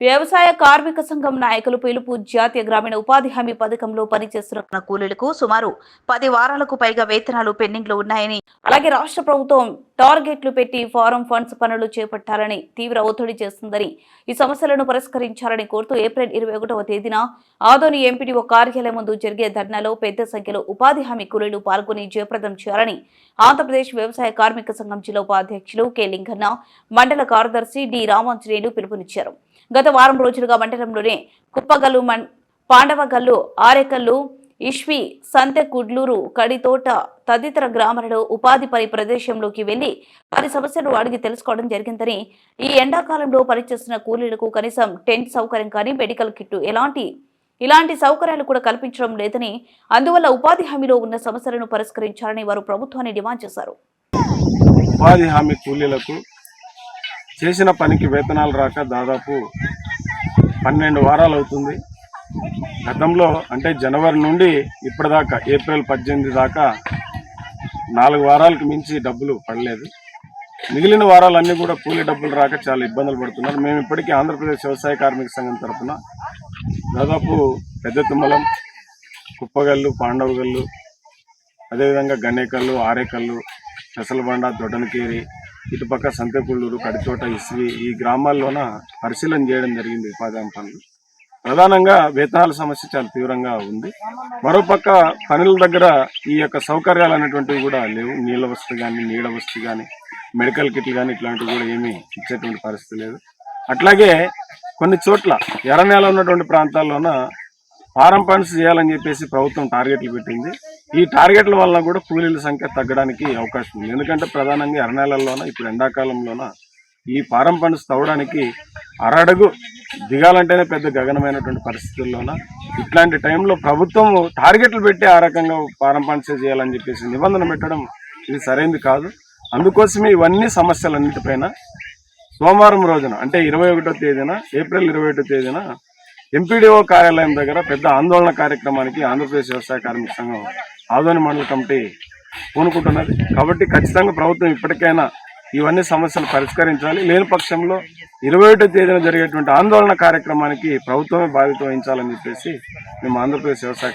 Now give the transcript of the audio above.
వ్యవసాయ కార్మిక సంఘం నాయకులు పిలుపు జాతీయ గ్రామీణ ఉపాధి హామీ పథకంలో పనిచేస్తున్న కూలీలకు సుమారు పది వారాలకు పైగా వేతనాలు పెండింగ్లో ఉన్నాయని అలాగే రాష్ట్ర ప్రభుత్వం టార్గెట్లు పెట్టి ఫారం ఫండ్స్ పనులు చేపట్టాలని తీవ్ర ఒత్తిడి చేస్తుందని ఈ సమస్యలను పరిష్కరించాలని కోరుతూ ఏప్రిల్ ఇరవై ఒకటవ తేదీన ఆదోని ఎంపీడీఓ కార్యాలయం ముందు జరిగే ధర్నాలో పెద్ద సంఖ్యలో ఉపాధి హామీ కూలీలు పాల్గొని జయప్రదం చేయాలని ఆంధ్రప్రదేశ్ వ్యవసాయ కార్మిక సంఘం జిల్లా ఉపాధ్యక్షులు కె లింగన్న మండల కార్యదర్శి డి రామాంజనేయులు పిలుపునిచ్చారు. గత వారం రోజులుగా మండలంలోనే కుప్పగల్లు మం పాండవగల్లు ఆరెకల్లు ఇష్వి సంతె కుడ్లూరు కడితోట తదితర గ్రామాలలో ఉపాధి పని ప్రదేశంలోకి వెళ్ళి వారి సమస్యలు అడిగి తెలుసుకోవడం జరిగిందని ఈ ఎండాకాలంలో పనిచేస్తున్న కూలీలకు కనీసం టెంట్ సౌకర్యం కానీ మెడికల్ కిట్టు ఎలాంటి ఇలాంటి సౌకర్యాలు కూడా కల్పించడం లేదని అందువల్ల ఉపాధి హామీలో ఉన్న సమస్యలను పరిష్కరించాలని వారు ప్రభుత్వాన్ని డిమాండ్ చేశారు. ఉపాధి హామీ కూలీలకు చేసిన పనికి వేతనాలు రాక దాదాపు పన్నెండు వారాలు అవుతుంది. గతంలో అంటే జనవరి నుండి ఇప్పటిదాకా ఏప్రిల్ పద్దెనిమిది దాకా నాలుగు వారాలకు మించి డబ్బులు పడలేదు. మిగిలిన వారాలన్నీ కూడా కూలీ డబ్బులు రాక చాలా ఇబ్బందులు పడుతున్నారు. మేము ఇప్పటికీ ఆంధ్రప్రదేశ్ వ్యవసాయ కార్మిక సంఘం తరఫున దాదాపు పెద్ద తుమ్మలం కుప్పగల్లు పాండవగల్లు అదేవిధంగా గన్నేకల్లు ఆరేకల్లు పెసలబండ దొడ్డనకేరి ఇటుపక్క సంతకుళ్ళూరు కడిచోట ఇస్వి ఈ గ్రామాల్లోన పరిశీలన చేయడం జరిగింది ఉపాధి పనులు. ప్రధానంగా వేతనాల సమస్య చాలా తీవ్రంగా ఉంది. మరోపక్క పనుల దగ్గర ఈ యొక్క సౌకర్యాలు అనేటువంటివి కూడా లేవు. నీళ్ళ వసతి కానీ నీడ వసతి కానీ మెడికల్ కిట్లు కానీ ఇట్లాంటివి కూడా ఏమీ ఇచ్చేటువంటి పరిస్థితి లేదు. అట్లాగే కొన్ని చోట్ల ఎర్ర నేల ఉన్నటువంటి ప్రాంతాల్లోన ఫారం ఫండ్స్ చేయాలని చెప్పేసి ప్రభుత్వం టార్గెట్లు పెట్టింది. ఈ టార్గెట్ల వల్ల కూడా కూలీల సంఖ్య తగ్గడానికి అవకాశం ఉంది. ఎందుకంటే ప్రధానంగా ఎర్రనేలల్లోన ఇప్పుడు ఎండాకాలంలోన ఈ పారం ఫండ్స్ తవ్వడానికి అరడుగు దిగాలంటేనే పెద్ద గగనమైనటువంటి పరిస్థితుల్లోన ఇట్లాంటి టైంలో ప్రభుత్వం టార్గెట్లు పెట్టి ఆ రకంగా పారం ఫండ్స్ చేయాలని చెప్పేసి నిబంధన పెట్టడం ఇది సరైనది కాదు. అందుకోసమే ఇవన్నీ సమస్యలన్నిటిపైన సోమవారం రోజున అంటే ఇరవై ఒకటో తేదీన ఏప్రిల్ ఇరవై ఒకటో తేదీన ఎంపీడీఓ కార్యాలయం దగ్గర పెద్ద ఆందోళన కార్యక్రమానికి ఆంధ్రప్రదేశ్ వ్యవసాయ కార్మిక సంఘం ఆదోని మండల కమిటీ పూనుకుంటున్నది. కాబట్టి ఖచ్చితంగా ప్రభుత్వం ఇప్పటికైనా ఇవన్నీ సమస్యలు పరిష్కరించాలి. లేని పక్షంలో ఇరవై ఒకటో తేదీన జరిగేటువంటి ఆందోళన కార్యక్రమానికి ప్రభుత్వమే బాధ్యత వహించాలని చెప్పేసి మేము ఆంధ్రప్రదేశ్ వ్యవసాయ